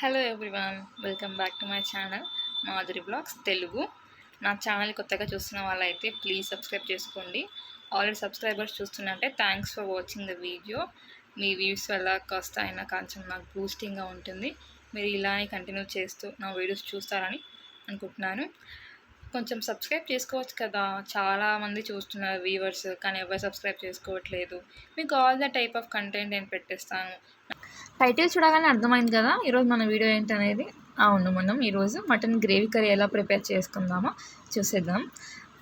Hello everyone welcome back to my channel Madhuri blogs Telugu నా channel కొత్తగా చూస్తున్న వాళ్ళైతే ప్లీజ్ సబ్స్క్రైబ్ చేసుకోండి. Already subscribers చూస్తున్నట్టే thanks for watching the video me views వల్ల కాస్త అయినా కొంచెం నాకు బూస్టింగ్గా ఉంటుంది. మీరు ఇలానే కంటిన్యూ చేస్తూ నా వీడియోస్ చూస్తారని అనుకుంటున్నాను. కొంచెం సబ్స్క్రైబ్ చేసుకోవచ్చు కదా చాలామంది చూస్తున్నారు వ్యూవర్స్ కానీ ఎవరు సబ్స్క్రైబ్ చేసుకోవట్లేదు. మీకు all the type of content నేను పెట్టేస్తాను. టైటిల్ చూడగానే అర్థమైంది కదా ఈరోజు మన వీడియో ఏంటనేది? అవును మనం ఈరోజు మటన్ గ్రేవీ కర్రీ ఎలా ప్రిపేర్ చేసుకుందామో చూసేద్దాం.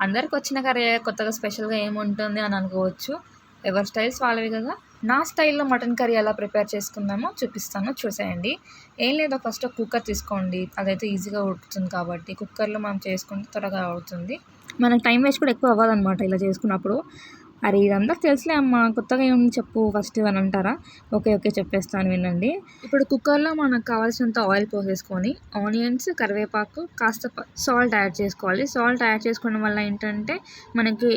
అందరికి వచ్చిన కర్రీ కొత్తగా స్పెషల్గా ఏముంటుంది అని అనుకోవచ్చు. ఎవరి స్టైల్స్ వాళ్ళవి కదా. నా స్టైల్లో మటన్ కర్రీ ఎలా ప్రిపేర్ చేసుకుందామో చూపిస్తాను చూసేయండి. ఏం లేదో ఫస్ట్ కుక్కర్ తీసుకోండి. అదైతే ఈజీగా ఉడుకుతుంది కాబట్టి కుక్కర్లో మనం చేసుకుంటే త్వరగా అవుతుంది. మనకు టైం వేస్ట్ కూడా ఎక్కువ అవ్వదన్నమాట ఇలా చేసుకున్నప్పుడు. అరే ఇదంతా తెలుసులే అమ్మ కొత్తగా ఏముంది చెప్పు ఫస్ట్ అని అంటారా? ఓకే ఓకే చెప్పేస్తాను వినండి. ఇప్పుడు కుక్కర్లో మనకు కావాల్సినంత ఆయిల్ పోసేసుకొని ఆనియన్స్ కరివేపాకు కాస్త సాల్ట్ యాడ్ చేసుకోవాలి. సాల్ట్ యాడ్ చేసుకోవడం వల్ల ఏంటంటే మనకి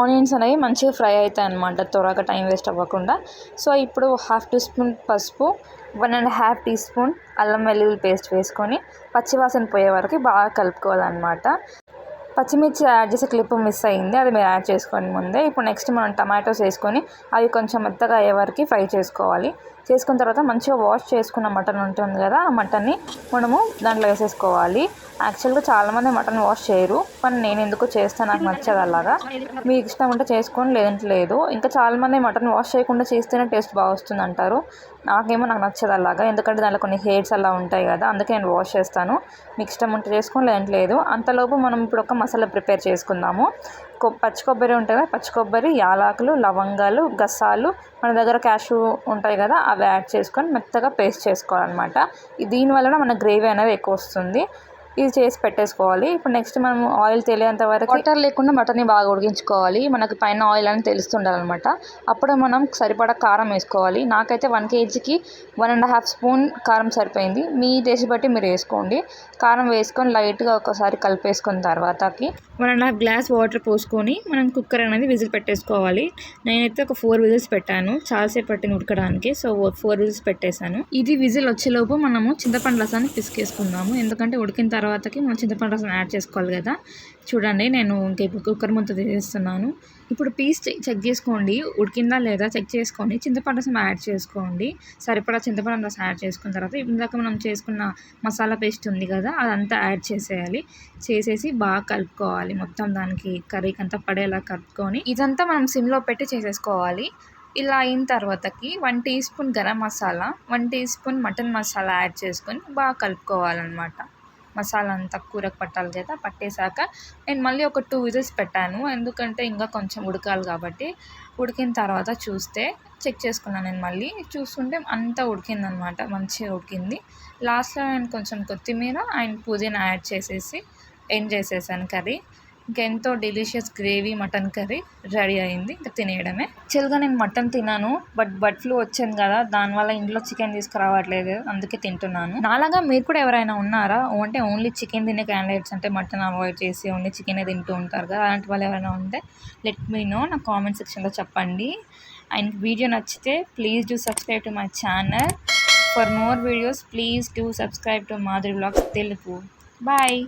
ఆనియన్స్ అనేవి మంచిగా ఫ్రై అవుతాయి అనమాట త్వరగా టైం వేస్ట్ అవ్వకుండా. సో ఇప్పుడు హాఫ్ టీ స్పూన్ పసుపు one and half teaspoon అల్లం వెల్లుల్లి పేస్ట్ వేసుకొని పచ్చివాసన పోయే వరకు బాగా కలుపుకోవాలన్నమాట. పచ్చిమిర్చి యాడ్ చేసే క్లిప్ మిస్ అయింది అది మీరు యాడ్ చేసుకోండి ముందే. ఇప్పుడు నెక్స్ట్ మనం టమాటోస్ వేసుకొని అవి కొంచెం మెత్తగా అయ్యే వరకు ఫ్రై చేసుకోవాలి. చేసుకున్న తర్వాత మంచిగా వాష్ చేసుకున్న మటన్ ఉంటుంది కదా ఆ మటన్ని మనము దాంట్లో వేసేసుకోవాలి. యాక్చువల్గా చాలామంది మటన్ వాష్ చేయరు కానీ నేను ఎందుకు చేస్తాను నాకు నచ్చదు అలాగా. మీకు ఇష్టం ఉంటే చేసుకొని లేదంటే లేదు. ఇంకా చాలామంది మటన్ వాష్ చేయకుండా చేస్తేనే టేస్ట్ బాగా వస్తుంది అంటారు. నాకేమో నాకు నచ్చదు అలాగా ఎందుకంటే దాంట్లో కొన్ని హెయిర్స్ అలా ఉంటాయి కదా అందుకే నేను వాష్ చేస్తాను. మీకు ఇష్టం ఉంటే చేసుకొని లేదంటే లేదు. అంతలోపు మనం ఇప్పుడు ఒక మసాలా ప్రిపేర్ చేసుకుందాము. పచ్చి కొబ్బరి ఉంటుంది కదా పచ్చి కొబ్బరి యాలకులు లవంగాలు గసాలు మన దగ్గర క్యాషు ఉంటాయి కదా అవి యాడ్ చేసుకొని మెత్తగా పేస్ట్ చేసుకోవాలన్నమాట. దీనివల్ల మన గ్రేవీ అనేది ఎక్కువ వస్తుంది. ఇది చేసి పెట్టేసుకోవాలి. ఇప్పుడు నెక్స్ట్ మనం ఆయిల్ తెలియంత వరకు వాటర్ లేకుండా మటన్ని బాగా ఉడికించుకోవాలి. మనకి పైన ఆయిల్ అని తెలుస్తుండాలన్నమాట. అప్పుడు మనం సరిపడా కారం వేసుకోవాలి. నాకైతే వన్ కేజీకి వన్ అండ్ హాఫ్ స్పూన్ కారం సరిపోయింది. మీ టేస్ట్ బట్టి మీరు వేసుకోండి. కారం వేసుకొని లైట్గా ఒకసారి కలిపేసుకున్న తర్వాతకి one and half glass water పోసుకొని మనం కుక్కర్ అనేది విజిల్ పెట్టేసుకోవాలి. నేనైతే ఒక ఫోర్ విజిల్స్ పెట్టాను. చాలాసేపు పట్టింది ఉడకడానికి. సో ఫోర్ విజిల్స్ పెట్టేశాను. ఇది విజిల్ వచ్చేలోపు మనము చింతపండు రసాన్ని పిసికేసుకుందాము. ఎందుకంటే ఉడికిన తర్వాతకి మనం చింతపండు రసం యాడ్ చేసుకోవాలి కదా. చూడండి నేను ఇంకా ఇప్పుడు కుక్కర్ ముద్ద తీసేస్తున్నాను. ఇప్పుడు పీస్ చెక్ చేసుకోండి. ఉడికిందా లేదా చెక్ చేసుకొని చింతపండు రసం యాడ్ చేసుకోండి. సరిపడా చింతపండు రసం యాడ్ చేసుకున్న తర్వాత ఇందాక మనం చేసుకున్న మసాలా పేస్ట్ ఉంది కదా అదంతా యాడ్ చేసేయాలి. చేసేసి బాగా కలుపుకోవాలి. మొత్తం దానికి కర్రీకి అంతా పడేలా కలుపుకొని ఇదంతా మనం సిమ్లో పెట్టి చేసేసుకోవాలి. ఇలా అయిన తర్వాతకి one teaspoon garam masala one teaspoon mutton masala add చేసుకొని బాగా కలుపుకోవాలన్నమాట. మసాలా అంతా కూరకు పట్టాలి కదా పట్టేశాక నేను మళ్ళీ ఒక టూ విజిల్స్ పెట్టాను. ఎందుకంటే ఇంకా కొంచెం ఉడకాలి కాబట్టి ఉడికిన తర్వాత చూస్తే చెక్ చేసుకున్నాను నేను మళ్ళీ. చూస్తుంటే అంతా ఉడికిందనమాట మంచిగా ఉడికింది. లాస్ట్లో నేను కొంచెం కొత్తిమీర అండ్ పుదీనా యాడ్ చేసేసి ఎండ్ చేసేసాను curry? ఇంకెంతో delicious gravy mutton curry ready అయింది. ఇంకా తినేయడమే. యాక్చువల్గా నేను మటన్ తిన్నాను బట్ బర్డ్ ఫ్లూ వచ్చింది కదా దానివల్ల ఇంట్లో చికెన్ తీసుకురావట్లేదు అందుకే తింటున్నాను. నాలాగా మీరు కూడా ఎవరైనా ఉన్నారా? అంటే ఓన్లీ చికెన్ తినే క్యాండిడేట్స్ అంటే మటన్ అవాయిడ్ చేసి ఓన్లీ చికెనే తింటూ ఉంటారు కదా అలాంటి వాళ్ళు ఎవరైనా ఉంటే లెట్ మీ నో నా కామెంట్ సెక్షన్లో చెప్పండి. అండ్ వీడియో నచ్చితే please do subscribe to my channel for more videos please do subscribe to Madhuri blogs Telugu bye